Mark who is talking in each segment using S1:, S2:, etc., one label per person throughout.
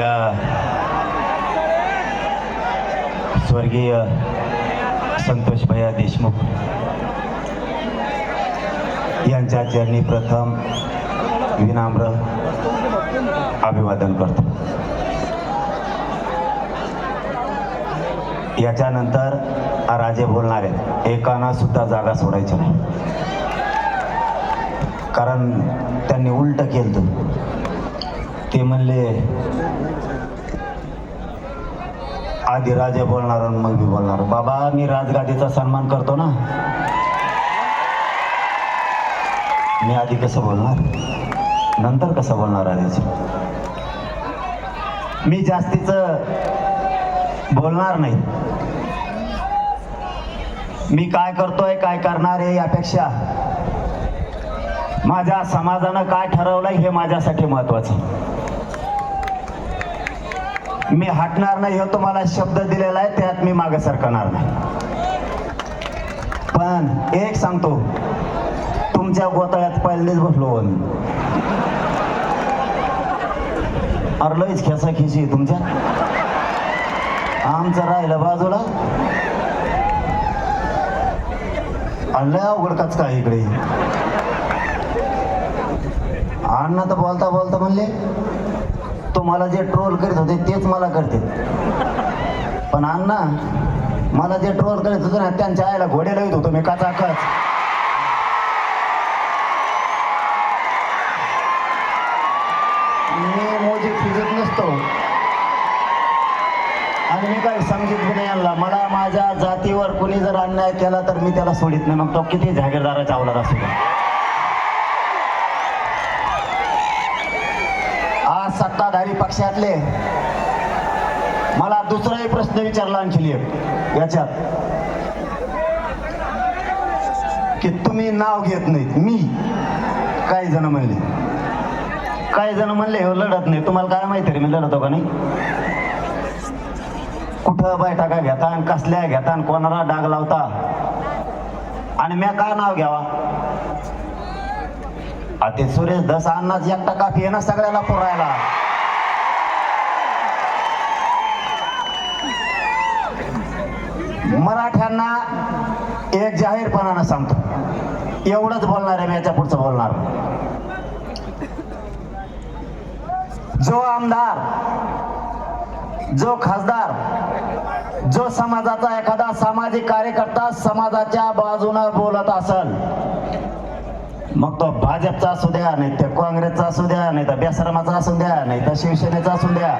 S1: आपल्या स्वर्गीय संतोष भैया देशमुख यांच्या चरणी प्रथम विनाम्र अभिवादन करतो. याच्यानंतर राजे बोलणार आहेत एकाना सुद्धा जागा सोडायची नाही. कारण त्यांनी उलट केलं ते म्हणले आधी राजे बोलणार आणि मग मी बोलणार. बाबा मी राजगादीचा सन्मान करतो ना. मी आधी कसं बोलणार? नंतर कसं बोलणार राजाचे मी जास्तीच बोलणार नाही. मी काय करतोय काय करणार आहे यापेक्षा? माझ्या समाजानं काय ठरवलंय हे माझ्यासाठी महत्वाचं. मी हटणार नाही हे तुम्हाला शब्द दिलेला आहे त्यात मी मागे सरकणार नाही. पण एक सांगतो तुमच्या गोतळ्यात पहिलेच बसलो हो अरे लईच खेसा खिशी तुमच्या. आमचं राहिलं बाजूला. आणलंय लय अवघड काच काय इकडे. अण्णा तर बोलता बोलता म्हणले तुम्हाला जे ट्रोल करीत होते तेच मला करते. पण अण्णा मला जे ट्रोल करीत होते ना त्यांच्या आईला घोडे लावित होतो मी काचा काच मी मोजी फिजत नसतो. आणि मी काही समजित नाही यांना मला माझ्या जातीवर कुणी जर अन्याय केला तर मी त्याला सोडित नाही. मग तो किती जागीरदाराच्या अवलाद असू सत्ताधारी पक्षातले. मला दुसराही प्रश्न विचारला आणखी याच्यात. की तुम्ही नाव घेत नाहीत. मी. काही जण म्हणले. काही जण म्हणले हो लढत नाही. तुम्हाला काय माहिती रे मी लढतो का नाही? कुठं बैठका घेता आणि कसल्या घेता आणि कोणाला डाग लावता? आणि म्या का नाव घ्यावा? आ ते सुरेश दस अन्नाच एकटा काफी आहे ना सगळ्याला पुरायला मराठ्यांना एक जाहीरपणानं सांगतो. एवढंच बोलणार आहे मी याच्या पुढचं बोलणार. जो आमदार जो खासदार जो समाजाचा एखादा सामाजिक कार्यकर्ता समाजाच्या बाजूनं बोलत असल मग तो भाजपचा असू द्या नाही तर काँग्रेसचा असू द्या नाही तर बेसरमाचा असू द्या नाही तर शिवसेनेचा असू द्या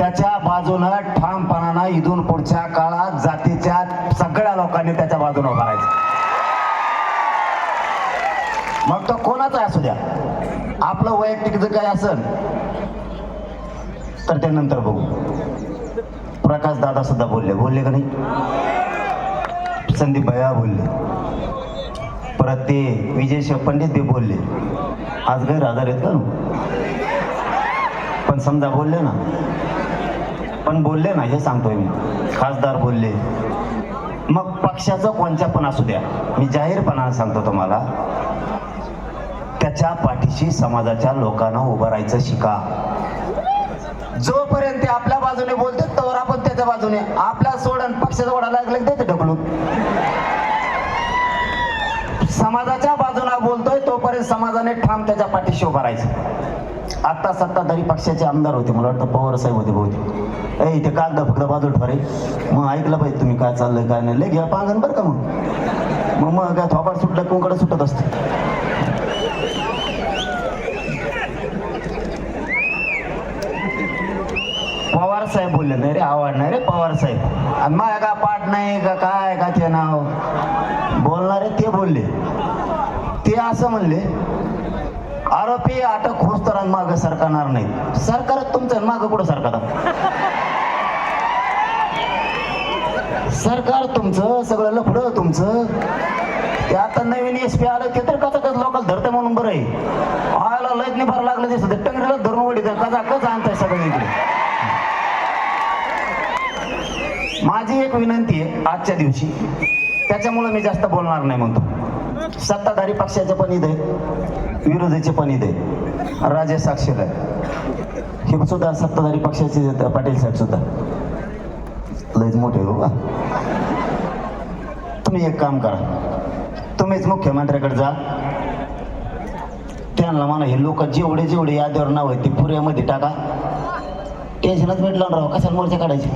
S1: त्याच्या बाजूनं ठामपणानं इथून पुढच्या काळात जातीच्या सगळ्या लोकांनी त्याच्या बाजूनं उभा राहायचं. मग तो कोणाचा असू द्या? आपलं वैयक्तिक जर काही असेल तर ते नंतर बघू. प्रकाश दादा सुद्धा बोलले. बोलले का नाही? संदीप भैया बोलले. परत ते विजय शिव पंडित ते बोलले. आज गैर आजार आहेत का? पण समजा बोलले ना. पण बोलले ना हे सांगतोय मी. खासदार बोलले. मग पक्षाचं कोणत्या पण असू द्या. मी जाहीरपणानं सांगतो तुम्हाला. त्याच्या पाठीशी समाजाच्या लोकांना उभं राहायचं शिका. जोपर्यंत ते आपल्या बाजूने बोलते तोवर आपण त्याच्या बाजूने. आपल्या सोडून पक्षाचा ओढा लागलं ते ढकलून. समाजाच्या बाजूला बोलतोय तोपर्यंत समाजाने ठाम त्याच्या पाठीशी उभा राहायचं. आता सत्ताधारी पक्षाचे आमदार होते. मला वाटतं पवार साहेब होते बहुतेक. ए इथे कागदा फक्त बाजूला ठरे मग ऐकलं पाहिजे तुम्ही काय चाललंय काय नाही. लय घ्या पागन बरं का मग? मग मग काय थोपाड सुटलं कोणकडे सुटत असतं. पवार साहेब बोलले नाही रे आवड नाही रे पवार साहेब. आणि माझ्या का पाठ नाही का काय का ते नाव? बोलणारे ते बोलले. ते असं म्हणले आरोपी अटक होस तर माग सरकारणार नाही सरकार तुमचं माग कुठं सरकार. सरकार तुमचं सगळं लफडं तुमचं. ते आता नवीन एस पी आलं ते तर कसं कसं लोकल धरते म्हणून बरं आहे. आयला लयत नाही भर लागलं दिसत. टंगरीला धरून ओढी कसा कसं आणताय सगळं इकडे? माझी एक विनंती आहे आजच्या दिवशी. त्याच्यामुळे मी जास्त बोलणार नाही म्हणतो. सत्ताधारी पक्षाचे पण इथे विरोधीचे पण इथे. राजे साक्षीला आहे हे सुद्धा सत्ताधारी पक्षाचे पाटील साहेब सुद्धा. लयच मोठे हो तुम्ही एक काम करा. तुम्हीच मुख्यमंत्र्याकडे जा. त्यांना म्हणा हे लोक जेवढे जेवढे यादीवर नाव आहेत ते पुऱ्यामध्ये टाका. टेन्शनच भेटलं ना राव कशाला मोर्चा काढायचे?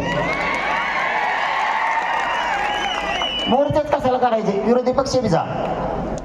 S1: मोर्चाच कशाला काढायचे? विरोधी पक्ष बी जा.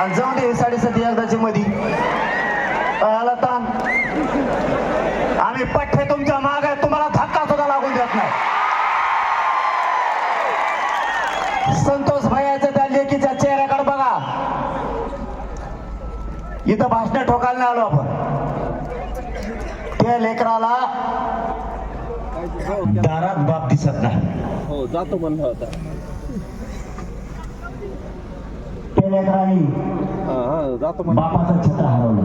S1: आणि जाऊ दे साडेसाती एकदाची मधी. आला ताण. आम्ही पठ्ठे तुमच्या माग आहे तुम्हाला धक्का सुद्धा लागून देत नाही. संतोष भैयाचं त्या लेकीच्या चेहऱ्याकडे बघा. इथं भाषण ठोकायला नाही आलो आपण. त्या लेकराला दारात बाप दिसत नाही.
S2: हो जातो म्हणलं होता
S1: लेकराने
S2: हा हा
S1: बापाचं छत्र हरवलं.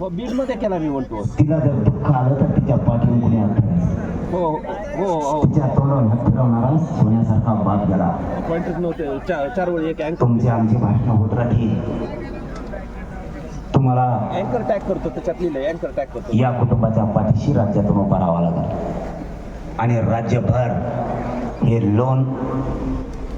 S2: हो बीडमध्ये केला मी म्हणतो
S1: तिला जर दुःख आलं तर तिच्या पाठीवर कुणी हात ठेवायचं.
S2: हो हो हो
S1: तिच्या तोंडावर हात फिरवणारा सोन्यासारखा बाप गेला.
S2: पॉइंटच नव्हते चार चार वेळी एक अँकर
S1: तुमची आमची भाषण होत राहतील तुम्हाला
S2: अँकर टॅग करतो त्याच्यात लिहिलंय अँकर टॅग करतो.
S1: या कुटुंबाच्या पाठीशी राज्यातून उभा राहावा लागेल. आणि राज्यभर हे लोन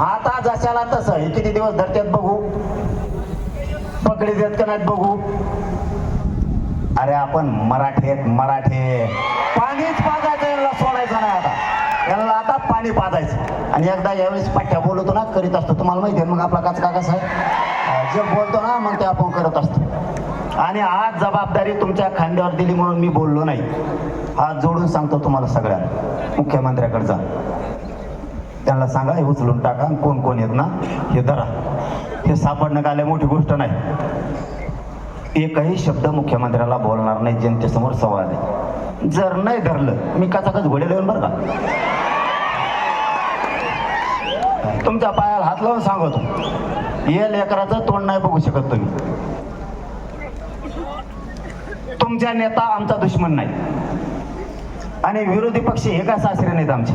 S1: आता जशाला तसं हे किती दिवस धरत्यात बघू? पकडी देत का नाहीत बघू? अरे आपण मराठे मराठे. पाणीच पाजायचं यांना सोडायचं नाही आता. यांना आता पाणी पाजायचं. आणि एकदा यावेळेस पाठ्या बोलतो ना करीत असतो. तुम्हाला माहिती आहे मग आपला काच कसा आहे? जे बोलतो ना मग ते आपण करत असतो. आणि आज जबाबदारी तुमच्या खांद्यावर दिली म्हणून मी बोललो नाही. हात जोडून सांगतो तुम्हाला सगळ्या मुख्यमंत्र्याकडे जा. त्यांना सांगा हे उचलून टाका कोण कोण येत ना हे धरा. हे सापडणं काय मोठी गोष्ट नाही. एकही शब्द मुख्यमंत्र्याला बोलणार नाही जनतेसमोर सवाल आहे. जर नाही धरलं मी कचा कच घोडे देऊन बरं का? तुमच्या पायाला हात लावून सांगतो. या लेकराचं तोंड नाही बघू शकत तुम्ही. तुमच्या नेता आमचा दुश्मन नाही. आणि विरोधी पक्ष हे का सासरे नाहीत आमचे.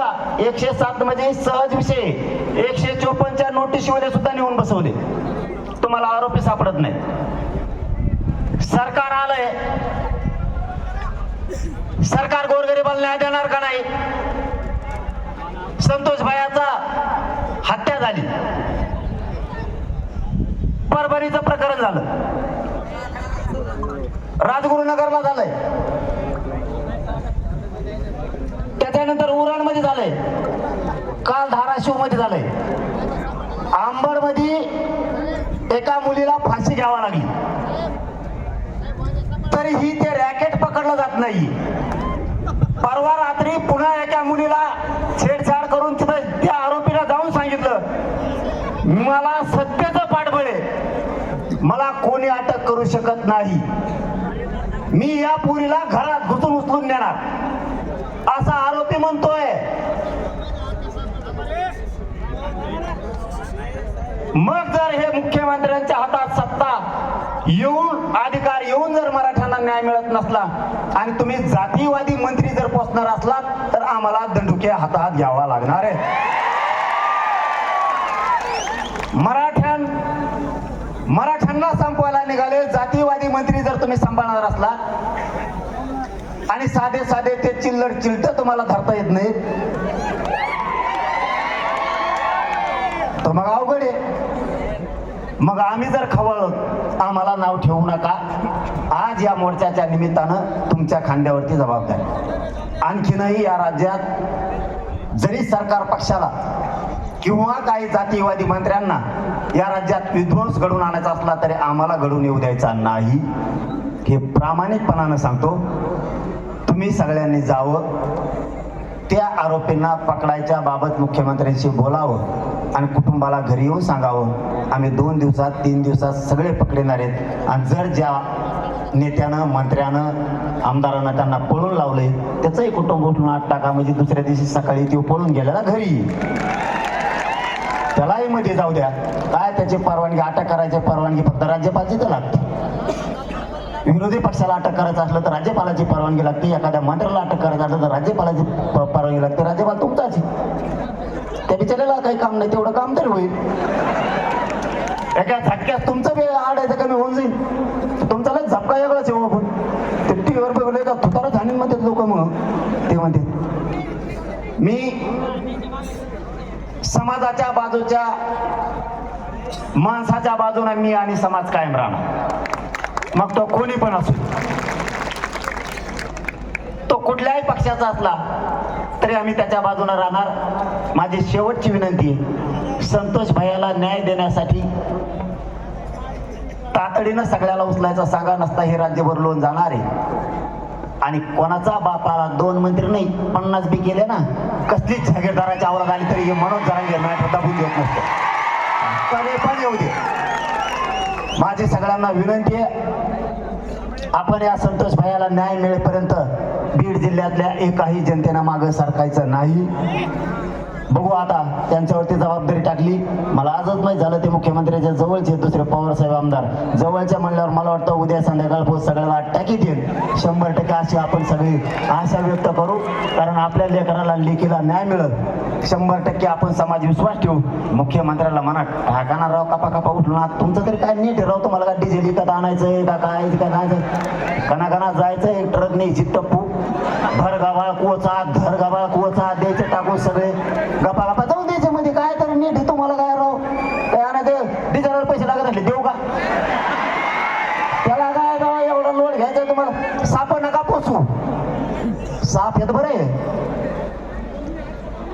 S1: एकशे सात मध्ये सहज विषय. एकशे चोपन्नच्या नोटीसमध्ये सुद्धा नेऊन बसवले. तुम्हाला आरोपी सापडत नाही सरकार आलंय. सरकार गोरगरीबाला न्याय देणार का नाही? संतोष भायाचा हत्या झाली. परभणीचं प्रकरण झालं. राजगुरुनगरला झालंय त्याच्यानंतर उरणमध्ये झालंय काल धाराशिवमध्ये झालंय आंबडमध्ये एका मुलीला फाशी घ्यावा लागली. तरीही ते रॅकेट पकडलं जात नाही. परवा रात्री पुन्हा एका मुलीला छेडछाड करून तिथं त्या आरोपीला जाऊन सांगितलं मला सत्याचं पाठबळ आहे मला कोणी अटक करू शकत नाही. मी या पुरीला घरात घुसून उचलून नेणार. असा आरोपी म्हणतोय. मग जर हे मुख्यमंत्र्यांच्या हातात सत्ता येऊन अधिकार येऊन जर मराठ्यांना न्याय मिळत नसला आणि तुम्ही जातीवादी मंत्री जर पोचणार असलात तर आम्हाला दंडुके हातात घ्यावा लागणार आहे. मराठ्यां मराठ्यांना संपवायला निघाले जातीवादी मंत्री जर तुम्ही सांभाळणार असला आणि साधे साधे ते चिल्लर चिलट तुम्हाला धरता येत नाही तर मग अवघड आहे. मग आम्ही जर खवळलो आम्हाला नाव ठेवू नका. आज या मोर्चाच्या निमित्तानं तुमच्या खांद्यावरती जबाबदारी. आणखीनही या राज्यात जरी सरकार पक्षाला किंवा काही जातीवादी मंत्र्यांना या राज्यात विध्वंस घडून आणायचा असला तरी आम्हाला घडून येऊ द्यायचा नाही. हे प्रामाणिकपणानं सांगतो. तुम्ही सगळ्यांनी जावं. त्या आरोपींना पकडायच्या बाबत मुख्यमंत्र्यांशी बोलावं. आणि कुटुंबाला घरी येऊन सांगावं. आम्ही दोन दिवसात तीन दिवसात सगळे पकडणार आहेत. आणि जर ज्या नेत्यानं मंत्र्यानं आमदारानं त्यांना पळून लावले त्याचंही कुटुंब उठून आठ टाका. म्हणजे दुसऱ्या दिवशी सकाळी तो पळून गेलेला घरी. त्यालाही मध्ये जाऊ द्या. काय त्याची परवानगी अटक करायची परवानगी फक्त राज्यपालची तर लागते. विरोधी पक्षाला अटक करायचं असलं तर राज्यपालाची परवानगी लागते. एखाद्या मंत्र्याला अटक करायचं असलं तर राज्यपालाची परवानगी लागते. राज्यपाल तुमचाच आहे. त्या बिचाऱ्याला काही काम नाही तेवढं काम तरी होईल. एका झटक्यात तुमचं बी आडायचं कमी होऊन जाईल. तुमचा लय झपका वेगळाच येऊ हो आपण. ते टीव्हीवर बघले का तुतारा झाली म्हणतात लोक मग. ते म्हणते मी समाजाच्या बाजूच्या माणसाच्या बाजूने मी आणि समाज कायम राहणार. मग तो कोणी पण असो. तो कुठल्याही पक्षाचा असला तरी आम्ही त्याच्या बाजूने राहणार. माझी शेवटची विनंती आहे संतोष भैयाला न्याय देण्यासाठी तातडीनं सगळ्याला उचलायचा सांगा नसता हे राज्यभर लोन जाणार आहे. आणि कोणाचा बापाला दोन मंत्री नाही पन्नास बी केले ना कसलीच जागीरदाराची आवड आली तरी हे मनोज जरांगे मॅटर येत नसतो. तरी पण येऊ दे. माझी सगळ्यांना विनंती आहे आपण या संतोष भायाला न्याय मिळेपर्यंत बीड जिल्ह्यातल्या एकाही जनतेनं मागं सरकायचं नाही. बघू आता त्यांच्यावरती जबाबदारी टाकली. मला आजच नाही झालं ते मुख्यमंत्र्याच्या जवळचे दुसरे पवारसाहेब आमदार. जवळच्या म्हणल्यावर मला वाटतं उद्या संध्याकाळ पोहोच सगळ्याला टाकीत येईल शंभर टक्के अशी आपण सगळी आशा व्यक्त करू. कारण आपल्या लेकराला लेखीला न्याय मिळत शंभर टक्के आपण समाज विश्वास ठेवू. मुख्यमंत्र्याला म्हणा ढाकाना राव कापा कापा उठलो ना तुमचं तरी काय नीट राव? तुम्हाला का डिझेल विकत आणायचंय का काय? का नाही. कणाकणा जायचं एक ट्रक नाही टप्पू भर गबाळ कोचा घर गबाळ कोचा द्यायचे टाकून सगळे. गपा गपा जाऊ द्यायचे म्हणजे काय तर नीट तुम्हाला काय राव? काय आणा ते डिझायनर पैसे लागत असले देऊ का? त्याला काय गावा एवढा लोड घ्यायचा तुम्हाला? साप नका पोचू. साप येत बरे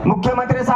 S1: मुख्यमंत्री साहेब